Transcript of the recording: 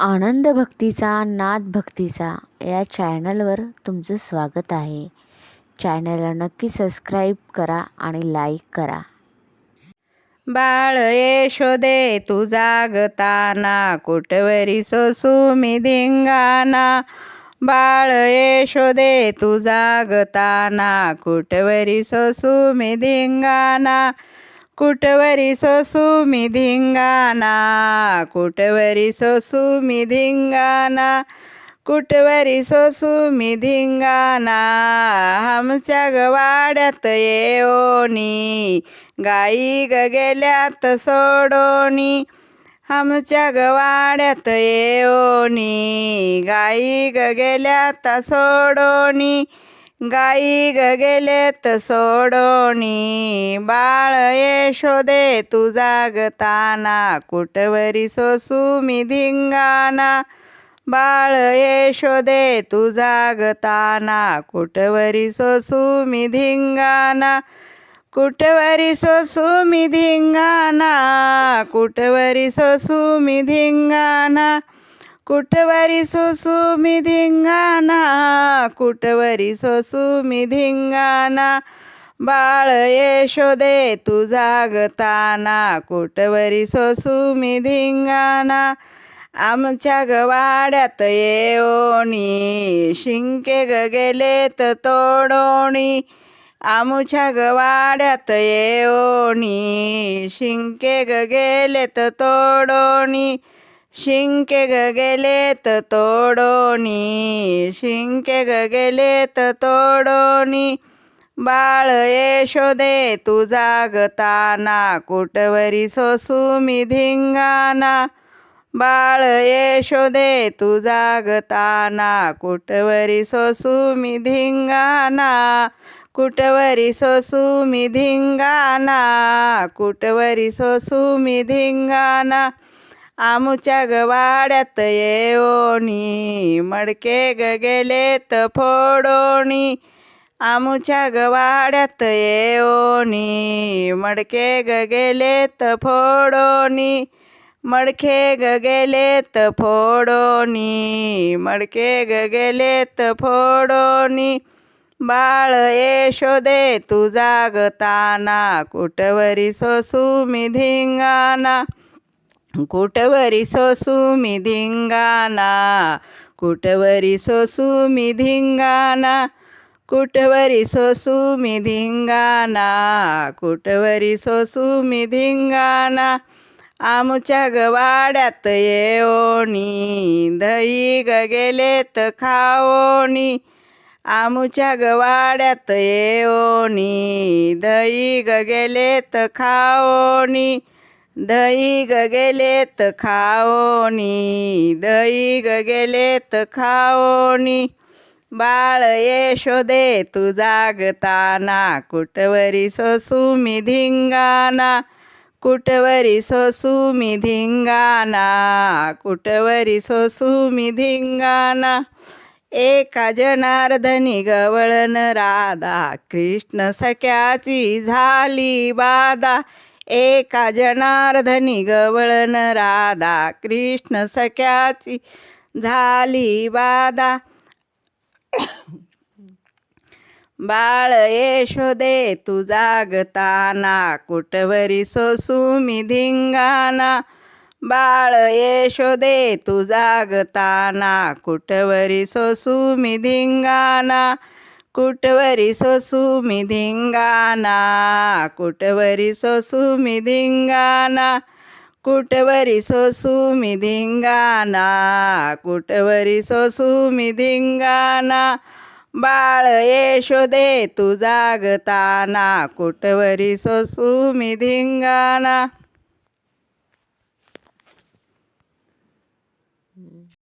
आनंद भक्तीचा नाद भक्तीचा या चॅनलवर तुमचं स्वागत आहे. चॅनलला नक्की सबस्क्राईब करा आणि लाईक करा. बाळ यशोदे तू जागताना कुटवरी सोसू मी धिंगाना बाळ यशोदे तू जागताना कुटवरी सोसू मी धिंगाना कुटवरी सोसू मी धिंगाना कुटवरी सोसू मी धिंगाना कुटवरी सोसू मी धिंगाना आमच्या गवाड्यात येओनी गाई ग गेल्यात सोडोनी. आमच्या गवाड्यात येओनी गाई ग गेल्यात सोडोनी. गाई ग गेलेत सोडोनी बाळ यशोदे तू जागताना. कुटवरी सोसू मी धिंगाना बाळ यशोदे तू जागताना. कुटवरी सोसू मी धिंगाना कुटवरी सोसू मी धिंगाना कुटवरी सोसू मी धिंगाना कुटवरी सोसू मी धिंगाणा कुटवरी सोसू मी धिंगाणा. बाळ यशोदे तू जागताना कुटवरी सोसू मी धिंगाणा. आमच्या गवाड्यात येओनी शिंके ग गेलेत तोडोणी. आमच्या गवाड्यात येओनी शिंके ग गेलेत तोडोणी. शिंके ग गेलेत तोडोनी शिंके ग गेलेत तोडोनी बाळ यशोदे तू जागताना कुटवरी सोसू मी धिंगाना बाळ यशोदे तू जागताना कुटवरी सोसू मी धिंगाना कुटवरी सोसू मी धिंगाना कुटवरी सोसू मी धिंगाना आमच्या गवाड्यात येओनी मडके ग गेलेत फोडोणी. आमच्या गवाड्यात येओनी मडके ग गेलेत फोडोनी मडके ग गेलेत फोडोनी मडके ग गेलेत फोडोणी. बाळ यशोदे तुझा गताना कुटवरी सोसू मी धिंगाणा. कुटवरी सोसू मी धिंगाना कुटवरी सोसू मी धिंगाना कुटवरी सोसू मी धिंगाना कुटवरी सोसू मी धिंगाणा. आमुच्या गवाड्यात येओनी दही ग गेलेत खाओनी आमुच्या गवाड्यात येओनी दही ग गेलेत खाओनी दही ग गेलेत खाओनी दही ग गेलेत खाओनी. बाळ येशोदे तू जागताना कुटवरी सोसू मी धिंगाना कुटवरी सोसू मी धिंगाना कुटवरी सोसू मी धिंगाना एका जनार्दनी गवळण राधा कृष्ण सख्याची झाली बाधा. एका जनार्दनी गवळण राधा कृष्ण सख्याची झाली बाधा. बाळ यशोदे तू जागताना कुटवरी सोसू मी धिंगाणा. बाळ यशोदे तू जागताना कुटवरी सोसू मी कुटवरी सोसू मिधिंगाना कुटवरी सोसू मी कुटवरी सोसू मिधिंगाना कुटवरी सोसू मी बाळ यशोदे तू जागताना कुटवरी सोसू मिधिंगाना